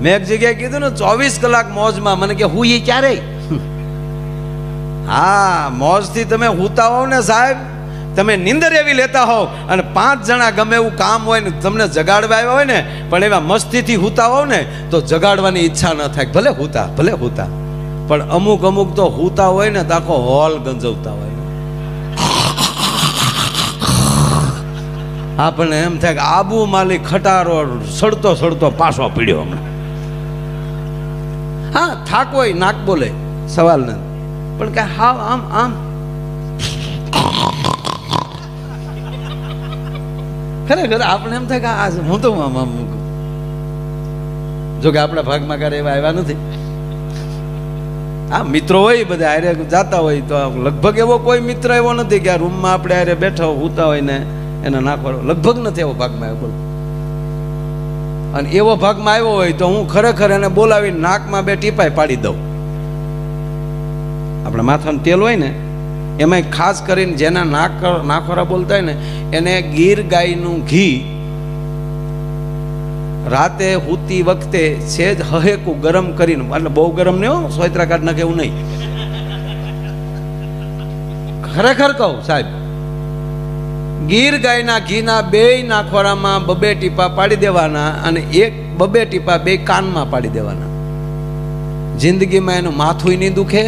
મેં એક જગ્યાએ કીધું ને, ચોવીસ કલાક મોજમાં. મને કે, હું એ ક્યારે હા, મોજથી તમે હુતા હોવ ને સાહેબ. તમે નિંદર એવી લેતા હોવ અને પાંચ જણા ગમે એવું કામ હોય ને, તમને જગાડવા આવ્યા હોય ને, પણ એવા મસ્તીથી હુતા હોવ ને, તો જગાડવાની ઈચ્છા ન થાય. ભલે હુતા ભલે હુતા. પણ અમુક અમુક તો હુતા હોય ને, તો આખો હોલ ગંજવતા હોય. આપણને એમ થાય કે, આબુ માલી ખટારો, સડતો સડતો પાછો પીડ્યો હમણાં. હા થાક હોય, નાક બોલે. સવાલ નથી. પણ કે હા આમ આમ. ખરેખર આપણે એમ થાય કે આ હું તો આમ આમ મૂકું. જો આપણા ભાગમાં ક્યારે એવા આવ્યા નથી. આ મિત્રો હોય, બધા આરે જાતા હોય, તો લગભગ એવો કોઈ મિત્ર એવો નથી કે આ રૂમમાં આપણે હારે બેઠા હોતા હોય ને એને નાખવાનો લગભગ નથી એવો ભાગમાં આવ્યો, બોલો. અને એવો ભાગમાં આવ્યો હોય તો હું ખરેખર એને બોલાવી નાકમાં બે ટીપાય પાડી દઉં. આપણે માથાનું તેલ હોય ને એમાં ખાસ કરીને જેના નાક નાખોરા બોલતા હોય ને, એને ગીર ગાયનું ઘી રાતે હૂતી વખતે સેજ હહેકું ગરમ કરીને, એટલે બહુ ગરમ નહીં હો સોયત્રા કાઢ નાખે એવું નહીં. ખરેખર કહું સાહેબ ગીર ગાયના ઘીના બે નાખવાડામાં બબે ટીપા પાડી દેવાના અને એક બબે ટીપા બે કાનમાં પાડી દેવાના. જિંદગીમાં એનું માથું નહીં દુખે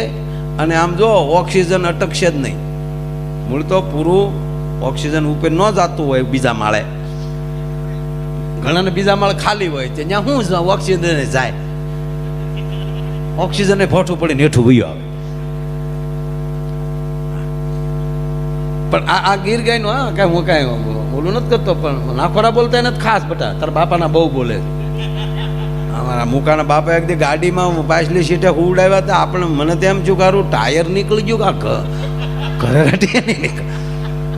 અને આમ જો ઓક્સિજન અટકશે જ નહીં. મૂળ તો પૂરું ઓક્સિજન ઉપર ન જતું હોય બીજા માળે. ઘણાને બીજા માળ ખાલી હોય ત્યાં શું ઓક્સિજન જાય. ઓક્સિજન ફોટું પડીને હેઠું વયું આવે. પણ આ આ ગીર ગાયનું, હા, કાંઈ હું કાંઈ બોલું નથી કરતો, પણ નાખોરા બોલતા નથી ખાસ બટા. તારા બાપાના બહુ બોલે અમારા મુકાના બાપા એક દી ગાડીમાં પાછલી સીટે ઉડાવ્યા હતા, આપણે મને તેમ છું કારું ટાયર નીકળી ગયું કા ઘરે ઘટી નહીં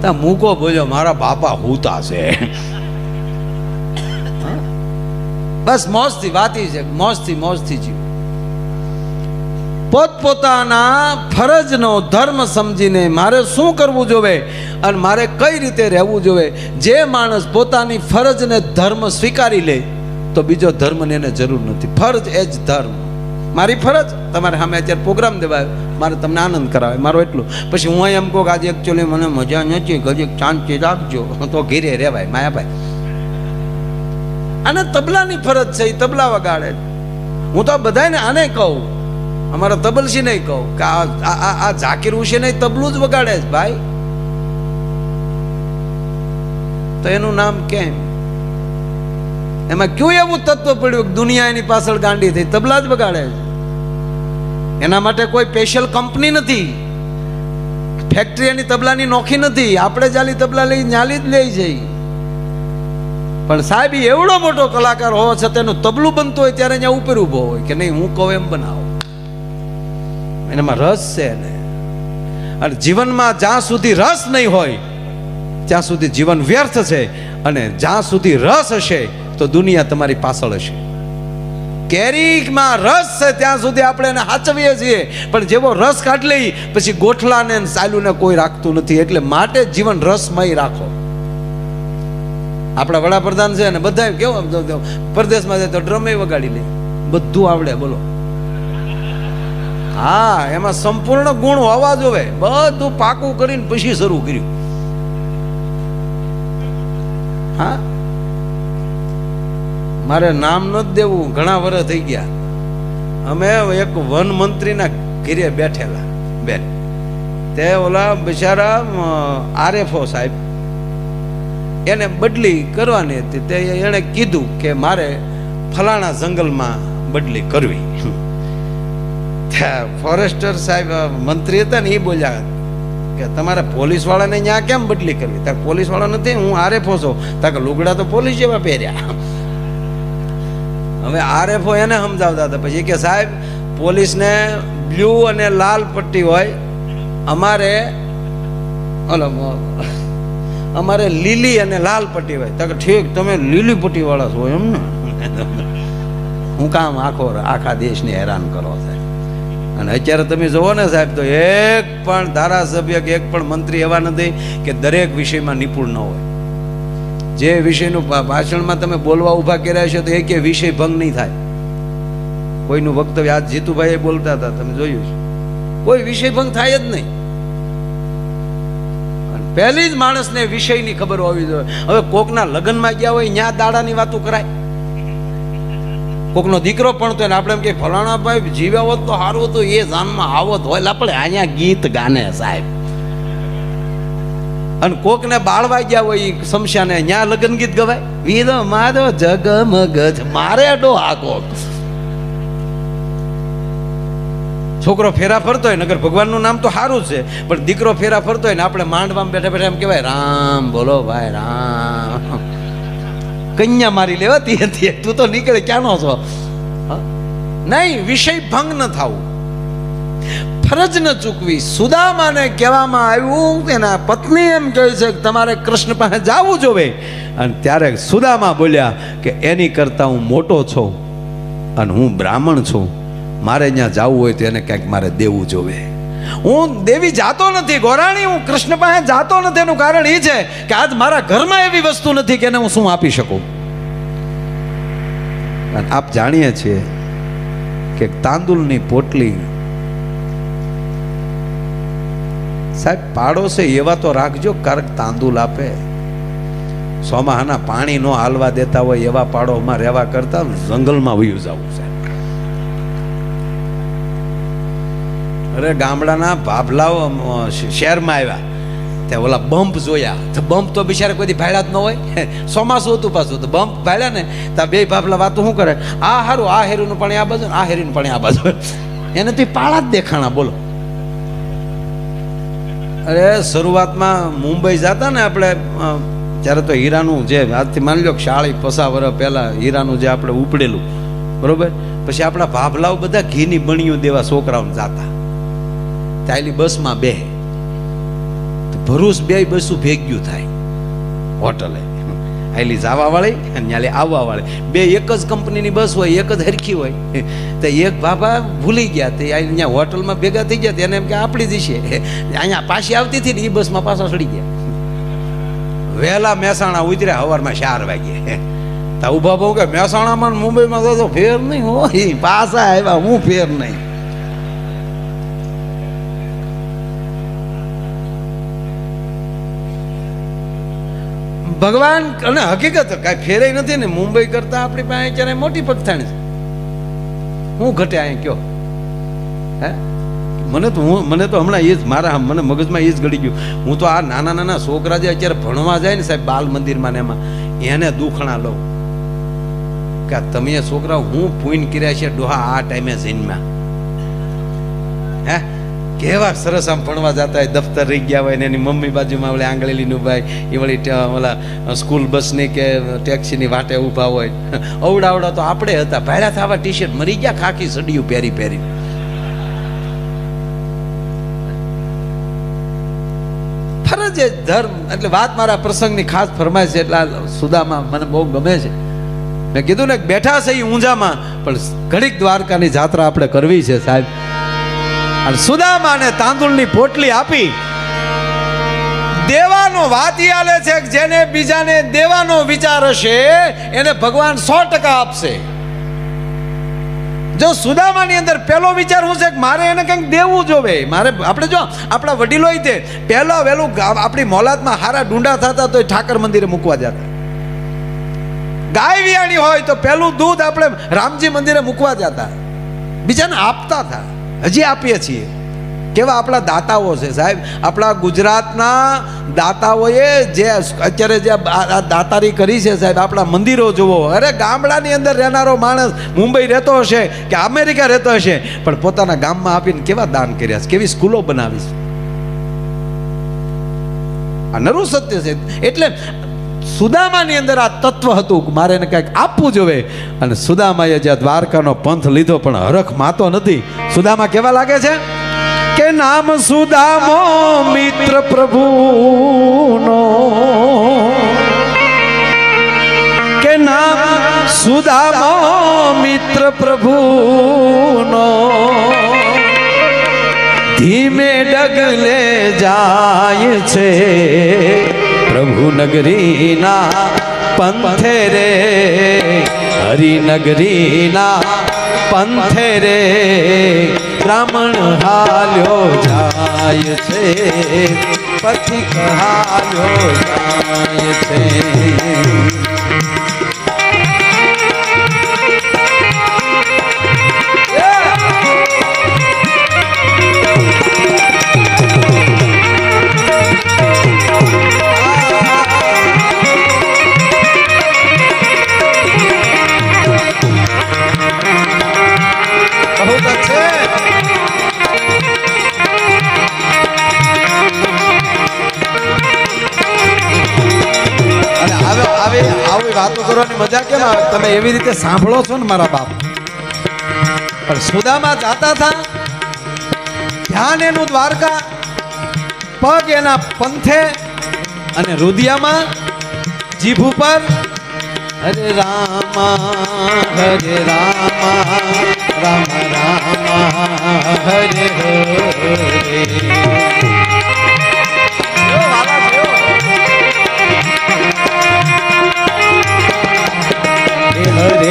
તા મૂકો બોલ્યો મારા બાપા હુતા છે? બસ મોજથી, વાતી છે, મોજથી મોજથી જીવ. પોતપોતાના ફરજનો ધર્મ સમજીને મારે શું કરવું જોવે અને મારે કઈ રીતે રહેવું જોવે? જે માણસ પોતાની ફરજને ધર્મ સ્વીકારી લે, તો બીજો ધર્મને એને જરૂર નથી. ફરજ એ જ ધર્મ. મારી ફરજ? તમારે સામે અત્યારે પ્રોગ્રામ દેવાય. મારે તમને આનંદ કરાવે. મારો એટલું. પછી હું એમ કહું આજે એકચ્યુઅલી મને મજા નથી. ગજે શાંતિ રાખજો. તો ઘીરે રહેવાય, માયાભાઈ. અને તબલાની ફરજ છે એ તબલા વગાડે. હું તો બધાને આને કહું. અમારા તબલસીને કહું. કે આ આ- ઝાકીર હુસેન તબલું જ વગાડે છે, ભાઈ. તો એનું નામ કેમ? એમાં કયું એવું તત્વ પડ્યું કે દુનિયા એની પાછળ ગાંડી થઈ? તબલા જ વગાડે છે. એના માટે કોઈ સ્પેશિયલ કંપની નથી. ફેક્ટરી એની તબલાની નોખી નથી. આપણે જાલી તબલા લઈ, ન્યાલી જ લઈ જઈ. પણ સાહેબ એવડો મોટો કલાકાર હોવા છતાં એનું તબલું બનતું હોય ત્યારે અહીંયા ઉપર ઊભો હોય કે નહીં? હું કહું એમ બનાવો. એનામાં રસ છે ને. અને જીવનમાં જ્યાં સુધી રસ નહીં હોય, ત્યાં સુધી જીવન વ્યર્થ છે અને જ્યાં સુધી રસ હશે, તો દુનિયા તમારી પાછળ હશે. કેરીમાં રસ છે ત્યાં સુધી આપણે એને હાચવીએ છીએ. પણ જેવો રસ કાઢી લઈ, પછી ગોઠલાને સાલુને કોઈ રાખતું નથી. એટલે માટે જીવન રસમય રાખો. આપણા વડાપ્રધાન છે ને બધા કેવો પરદેશમાં જાય તો ડ્રમે વગાડી લે. બધું આવડે, બોલો. હા, એમાં સંપૂર્ણ ગુણ હોવા જોવે. બધું પાકું કરીને પછી શરૂ કર્યું. હા? મારે નામ નથી દેવું, ઘણા વર્ષ થઈ ગયા. અમે એક વન મંત્રીના ઘીરે બેઠેલા, બેન. તે ઓલા બિચારા આરએફઓ સાહેબ. એને બદલી કરવાની હતી. તે એણે કીધું કે મારે ફલાણા જંગલમાં બદલી કરવી. ફોરેસ્ટર સાહેબ મંત્રી હતા ને એ બોલ્યા કે તમારે પોલીસ વાળાને ત્યાં કેમ બદલી કરવી? ત્યાં પોલીસવાળા નથી, હું આરએફઓ છું. ત્યાં લુગડા તો પોલીસ જેવા પહેર્યા. હવે આરએફઓ એને સમજાવતા હતા. પછી કે, સાહેબ, પોલીસને બ્લુ અને લાલ પટ્ટી હોય, અમારે ઓલો અમારે લીલી અને લાલ પટ્ટી હોય. તો ઠીક, તમે લીલી પટ્ટી વાળા છો એમ ને? હું કામ આખો, આખા દેશને હેરાન કરો સાહેબ અને અત્યારે તમે જુઓ ને સાહેબ, તો એક પણ ધારાસભ્ય કે એક પણ મંત્રી એવા નથી કે દરેક વિષયમાં નિપુણ ન હોય. જે વિષયનું ભાષણમાં તમે બોલવા ઊભા કર્યા છો તો એક વિષય ભંગ નહીં થાય. કોઈનું વક્તવ્ય આજ જીતુભાઈ બોલતા હતા, તમે જોયું છે. કોઈ વિષય ભંગ થાય જ નહીં. પહેલી જ માણસને વિષયની ખબર હોવી જોઈએ હવે કોકના લગ્નમાં ગયા હોય, ન્યા દાડાની વાતો કરાય. કોકનો દીકરો પણ તો આપણે એમ કે ફલાણા ભાઈ જીવ્યા હોત તો સારું હતું, એ જાનમાં આવત હોય. આપણે અહીંયા ગીત ગાને સાહેબ. અને કોકને બાળવા ગયા હોય સમસ્યાને ન્યા લગ્ન ગીત ગવાય? વીર મારો જગમગ મારે ડો આ કોક. છોકરો ફેરા ફરતો હોય, નગર ભગવાનનું નામ તો સારું છે, પણ દીકરો ફેરા ફરતો હોય ને, આપણે માંડવામાં બેઠા બેઠા એમ કહેવાય, રામ બોલો ભાઈ, રામ. કન્યા મારી લેવાતી હતી. તું તો નીકળે ક્યાંનો છો? નહીં, વિષય ભંગ ન થવું. ફરજ ન ચૂકવી. સુદામાને કહેવામાં આવ્યું એના પત્ની એમ કહે છે કે તમારે કૃષ્ણ પાસે જવું જોવે. અને ત્યારે સુદામા બોલ્યા કે એની કરતાં હું મોટો છું અને હું બ્રાહ્મણ છું. મારે ત્યાં જવું હોય તો એને ક્યાંક મારે દેવું જોવે. હું દેવી જાતો નથી, ગોરાણી, હું કૃષ્ણ પાસે જાતો નથી. એનું કારણ એ છે કે આજ મારા ઘરમાં એવી વસ્તુ નથી કે એને હું શું આપી શકું. આપ જાણીએ છીએ કે તાંદુલની પોટલી સાહેબ, પાડોશે એવા તો રાખજો, કારક તાંદુલ આપે. સોમાહાના પાણી નો હાલવા દેતા હોય એવા પાડોમાં રહેવા કરતા, જંગલમાં વયું જવું સાહેબ. અરે ગામડાના ભાભલાઓ શહેરમાં આવ્યા. ત્યાં ઓલા બમ્પ જોયા. તો બમ્પ તો બિચારા કોઈ ભાડ્યા જ ન હોય. ચોમાસું હતું પાછું, તો બમ્પ ભાડ્યા ને, ત્યાં બે ભાભલા વાતો શું કરે? આ હારું, આ હેરુનું પાણી આ બાજુ આ હેરીનું પાણી આ બાજુ. એને તો પાળા જ દેખાણા, બોલો. અરે શરૂઆતમાં મુંબઈ જતા ને આપણે ત્યારે તો હીરાનું જે, આજથી માની લો શાળી પસા વર્ષ પહેલા હીરાનું જે આપણે ઉપડેલું. બરોબર? પછી આપણા ભાભલાઓ બધા ઘીની બણીઓ દેવા છોકરાઓને જાતા. ચાલી બસમાં બે ભરૂચ બે બસું ભેગ્યું થાય. હોટલે. આયલી જવા વાળી અને ન્યાલી આવવા વાળી. બે એક જ કંપનીની બસ હોય, એક જ હરખી હોય. તો એક બાબા ભૂલી ગયા તે અહીંયા હોટલમાં ભેગા થઈ ગયા તેને એમ કે આપણી દિશે અહીંયા પાછી આવતી હતી ને એ બસમાં પાછા ચડી ગયા. વહેલા મહેસાણા ઉતર્યા સવારમાં ચાર વાગે. તા ઊભા બહુ કે મહેસાણામાં મુંબઈમાં તો ફેર નહીં હોય. પાછા આવ્યા, હું ફેર નહીં. ભગવાન અને હકીકત કાંઈ ફેરે નથી ને મુંબઈ કરતા આપણી પાસે અત્યારે મોટી પગથાણી છે. હું ઘટે અહીંયા કયો? હે? મને તો હું મને તો હમણાં એ જ મારા મને મગજમાં એ જ ગળી ગયું. હું તો આ નાના નાના છોકરા જે અત્યારે ભણવા જાય ને સાહેબ બાલ મંદિરમાં ને એમાં, એને દુખણા લઉં. કે તમે છોકરા હું પૂન કર્યા છે ડોહા આ ટાઈમે જન્મ્યા હે? કેવા સરસ આમ ભણવા જતા હોય, દફતર રહી ગયા હોય ને એની મમ્મી બાજુમાં ઓલે આંગળેલીનું ભાઈ એ વળી ઓલા સ્કૂલ બસની કે ટેક્સીની વાટે ઊભા હોય. અવડાવડા તો આપણે હતા ભાડા થવા ટી શર્ટ મરી ગયા, ખાખી સડિયું પહેરી પહેરી ફરજ ધર્મ, એટલે વાત મારા પ્રસંગની ખાસ ફરમાય છે, એટલે સુદામાં મને બહુ ગમે છે. મેં કીધું ને, બેઠા છે એ ઊંઝામાં, પણ ઘડીક દ્વારકાની જાત્રા આપણે કરવી છે, સાહેબ. અને સુદામાને તાંદુળની પોટલી આપી. દેવાનો વાત આલે છે કે જેને બીજાને દેવાનો વિચાર હશે, એને ભગવાન સો ટકા આપશે. જો સુદામાની અંદર પહેલો વિચાર શું છે કે મારે એને કંઈક દેવું જોવે? મારે આપણે જો, આપણા વડીલો તે પહેલા વહેલું આપણી મોલાદમાં હારા ડુંડા થતા તો ઠાકર મંદિરે મૂકવા જતા. ગાય વિયાણી હોય તો પહેલું દૂધ આપણે રામજી મંદિરે મૂકવા જતા. બીજાને આપતા હતા. હજી આપીએ છીએ. કેવા આપણા દાતાઓ છે, સાહેબ? આપણા ગુજરાતના દાતાઓએ જે અત્યારે જે દાતારી કરી છે, સાહેબ, આપણા મંદિરો જુઓ. અરે, ગામડાની અંદર રહેનારો માણસ મુંબઈ રહેતો હશે કે અમેરિકા રહેતો હશે, પણ પોતાના ગામમાં આપીને કેવા દાન કર્યા છે? કેવી સ્કૂલો બનાવી છે? આ નરું સત્ય છે. એટલે સુદામાની અંદર આ તત્વ હતું મારે એને કંઈક આપવું જોઈએ અને સુદામાએ જે દ્વારકાનો પંથ લીધો પણ હરખ માતો નથી. સુદામા કેવા લાગે છે? કે નામ સુદામો મિત્ર પ્રભુનો. કે નામ સુદામો મિત્ર પ્રભુનો. ધીમે ડગલે જાય છે પ્રભુ નગરીના પંથે રે હરિનગરીના પંથે રે બ્રાહ્મણ હાલ્યો જાય છે પથિક હાલ્યો જાય છે. એવી રીતે સાંભળો છો ને મારા બાપ. પણ સુદામાં જાતા હતા, ધ્યાન એનું દ્વારકા, પગ એના પંથે અને રુદિયામાં જીભ ઉપર. હરે રામા હરે રામા, રામ, રામા, હરે હરે.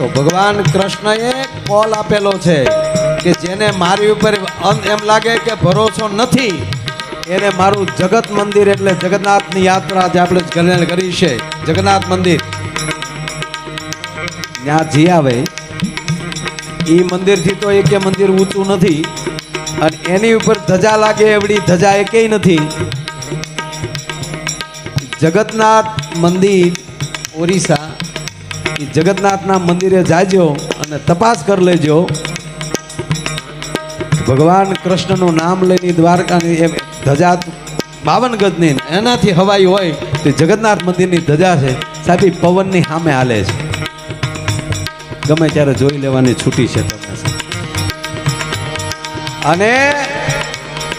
તો ભગવાન કૃષ્ણએ કોલ આપેલો છે કે જેને મારી ઉપર એમ લાગે કે ભરોસો નથી, એને મારું જગત મંદિર એટલે જગન્નાથની યાત્રા જે આપણે કલ્યાણ કરી છે. જગન્નાથ મંદિર. ત્યાં જી આવે. એ મંદિરથી તો એકે મંદિર ઊંચું નથી, અને એની ઉપર ધજા લાગે એવડી ધજા એકેય નથી. જગન્નાથ મંદિર ઓરિસ્સા જગન્નાથના મંદિરે જાજો અને તપાસ કરી લેજો. ભગવાન કૃષ્ણનું નામ લઈને દ્વારકાની એમ ધજા બાવન ગજની એનાથી હવાઈ હોય તે જગન્નાથ મંદિરની ધજા છે. સાહેબ પવનની સામે હાલે છે. ગમે ત્યારે જોઈ લેવાની છૂટી છે તમને અને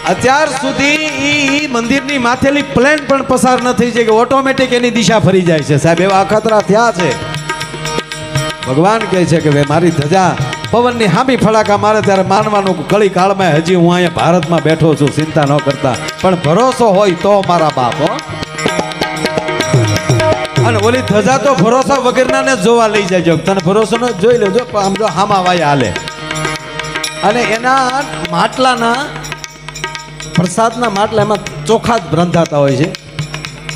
અત્યાર સુધી ઈ મંદિરની માથેલી પ્લેન પણ પસાર ન થઈ છે કે ઓટોમેટિક એની દિશા ફરી જાય છે. સાહેબ, એવા અખતરા થયા છે. ભગવાન કહે છે કે ભાઈ મારી ધજા, પવનની હામી ફડાકા મારે ત્યારે માનવાનું કળી કાળમાં હજી હું અહીંયા ભારતમાં બેઠો છું, ચિંતા ન કરતા. પણ ભરોસો હોય તો મારા બાપ અને ઓલી ધજા તો ભરોસા વગરના ને જોવા લઈ જાય તને ભરોસો ન જોઈ લેજો આમ જો હામા વાય હાલે. અને એના માટલાના, પ્રસાદના માટલા એમાં ચોખા જ રંધાતા હોય છે.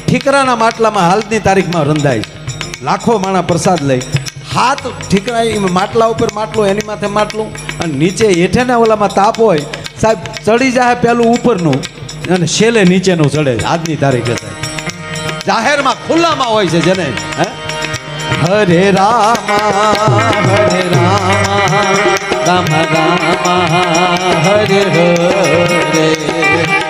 ઠીકરાના માટલામાં હાલની તારીખમાં રંધાય છે. લાખો માણા પ્રસાદ લઈ. હાથ ઠીકરાય માટલા ઉપર માટલું, એની માથે માટલું, અને નીચે હેઠેના ઓલામાં તાપ હોય, સાહેબ, ચડી જાય પેલું ઉપરનું, અને છેલ્લે નીચેનું ચડે આજની તારીખે સાહેબ. જાહેરમાં ખુલ્લામાં હોય છે જેને, હે? હરે રામા હરે રામા, રામ, રામા, હરે હરે.